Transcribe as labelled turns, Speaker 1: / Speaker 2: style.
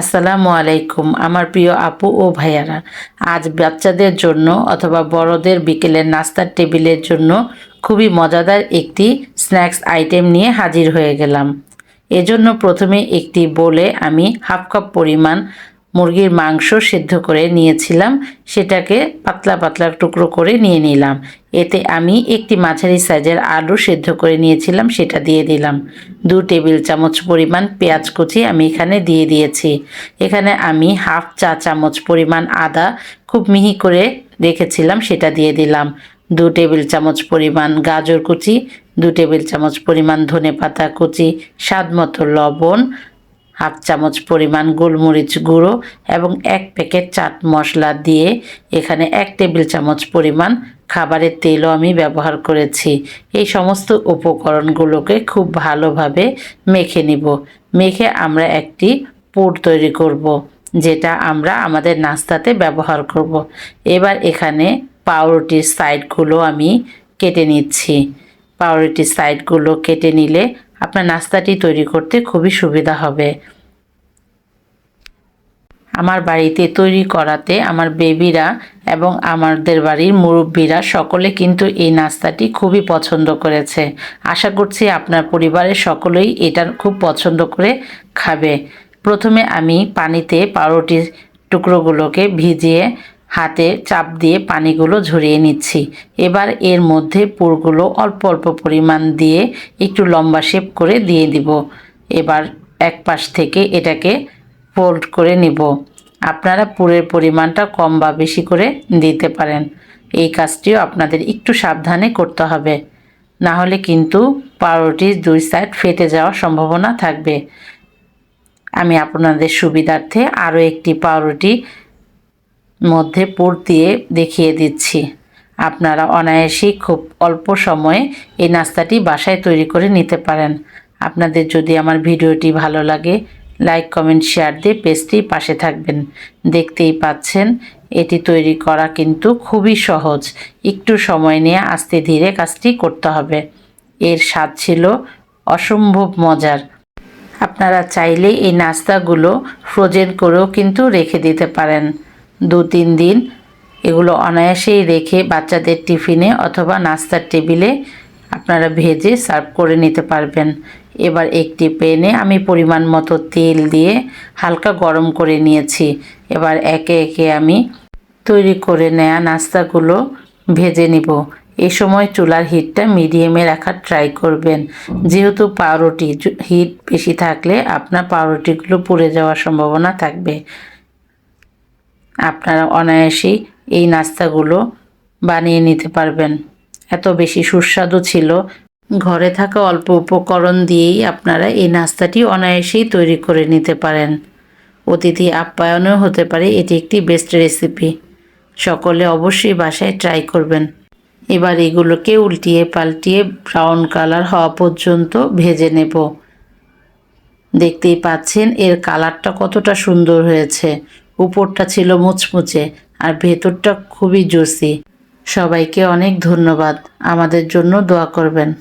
Speaker 1: আসসালামু আলাইকুম, আমার প্রিয় আপু ও ভাইয়ারা। আজ বাচ্চাদের জন্য অথবা বড়দের বিকেলের নাস্তার টেবিলের জন্য খুবই মজাদার একটি স্ন্যাক্স আইটেম নিয়ে হাজির হয়ে গেলাম। এজন্য প্রথমে একটি বলে আমি হাফ কাপ পরিমাণ মুরগির মাংস সিদ্ধ করে নিয়েছিলাম। সেটাকে পাতলা পাতলা টুকরো করে নিয়ে নিলাম। এতে আমি একটি মাঝারি সাইজের আলু সিদ্ধ করে নিয়েছিলাম, সেটা দিয়ে দিলাম। দু টেবিল চামচ পরিমাণ পেঁয়াজ কুচি আমি এখানে দিয়ে দিয়েছি। এখানে আমি হাফ চা চামচ পরিমাণ আদা খুব মিহি করে রেখেছিলাম, সেটা দিয়ে দিলাম। দু টেবিল চামচ পরিমাণ গাজর কুচি, দু টেবিল চামচ পরিমাণ ধনে পাতা কুচি স্বাদ মতো লবণ হাফ চামচ পরিমাণ গোলমরিচ গুঁড়ো এবং এক প্যাকেট চাট মশলা দিয়ে এখানে এক টেবিল চামচ পরিমাণ খাবারের তেলও আমি ব্যবহার করেছি এই সমস্ত উপকরণগুলোকে খুব ভালোভাবে মেখে নিব মেখে আমরা একটি পুর তৈরি করব। যেটা আমরা আমাদের নাস্তাতে ব্যবহার করব। এবার এখানে পাউরুটির সাইডগুলো আমি কেটে নিচ্ছি পাউরুটির সাইডগুলো কেটে নিলে আপনার নাস্তাটি তৈরি করতে খুবই সুবিধা হবে। আমার বাড়িতে তৈরি করাতে আমার বেবিরা এবং আমাদের বাড়ির মুরব্বীরা সকলে কিন্তু এই নাস্তাটি খুবই পছন্দ করেছে। আশা করছি আপনার পরিবারের সকলেই এটা খুব পছন্দ করে খাবে। প্রথমে আমি পানিতে পাউরুটির টুকরোগুলোকে ভিজিয়ে হাতে চাপ দিয়ে পানিগুলো ঝরিয়ে নিচ্ছি। এবার এর মধ্যে পুরগুলো অল্প অল্প পরিমাণ দিয়ে একটু লম্বা শেপ করে দিয়ে দিব। এবার এক পাশ থেকে এটাকে ফোল্ড করে নিব। আপনারা পুরের পরিমাণটা কম বা বেশি করে দিতে পারেন। এই কাজটিও আপনাদের একটু সাবধানে করতে হবে। না হলে কিন্তু পাউরুটির দুই সাইড ফেটে যাওয়ার সম্ভাবনা থাকবে। আমি আপনাদের সুবিধার্থে আরও একটি পাউরুটি মধ্যে পুর দিয়ে দেখিয়ে দিচ্ছি। আপনারা অনায়াসেই খুব অল্প সময়ে এই নাস্তাটি বাসায় তৈরি করে নিতে পারেন। আপনাদের যদি আমার ভিডিওটি ভালো লাগে, লাইক, কমেন্ট, শেয়ার দিয়ে পেজটি পাশে থাকবেন। দেখতেই পাচ্ছেন, এটি তৈরি করা কিন্তু খুবই সহজ। একটু সময় নিয়ে আস্তে ধীরে কাজটি করতে হবে। এর স্বাদ ছিল অসম্ভব মজার। আপনারা চাইলে এই নাস্তাগুলো ফ্রোজেন করেও কিন্তু রেখে দিতে পারেন। দু তিন দিন এগুলো অনায়াসেই রেখে বাচ্চাদের টিফিনে অথবা নাস্তার টেবিলে আপনারা ভেজে সার্ভ করে নিতে পারবেন। এবার একটি প্যানে আমি পরিমাণ মতো তেল দিয়ে হালকা গরম করে নিয়েছি। এবার একে একে আমি তৈরি করে নেয়া নাস্তাগুলো ভেজে নিব। এই সময় চুলার হিটটা মিডিয়ামে রাখার ট্রাই করবেন। যেহেতু পাউরুটি হিট বেশি থাকলে আপনার পাউরুটিগুলো পুড়ে যাওয়ার সম্ভাবনা থাকবে। আপনারা অনায়াসেই এই নাস্তাগুলো বানিয়ে নিতে পারবেন। এত বেশি সুস্বাদু ছিল। ঘরে থাকা অল্প উপকরণ দিয়েই আপনারা এই নাস্তাটি অনায়াসেই তৈরি করে নিতে পারেন। অতিথি আপ্যায়নও হতে পারে এটি একটি বেস্ট রেসিপি সকলে অবশ্যই বাসায় ট্রাই করবেন। এবার এগুলোকে উল্টিয়ে পাল্টিয়ে ব্রাউন কালার হওয়া পর্যন্ত ভেজে নেব। দেখতেই পাচ্ছেন এর কালারটা কতটা সুন্দর হয়েছে। উপরটা ছিল মুচমুচে আর ভেতরটা খুবই জুসি। সবাইকে অনেক ধন্যবাদ। আমাদের জন্য দোয়া করবেন।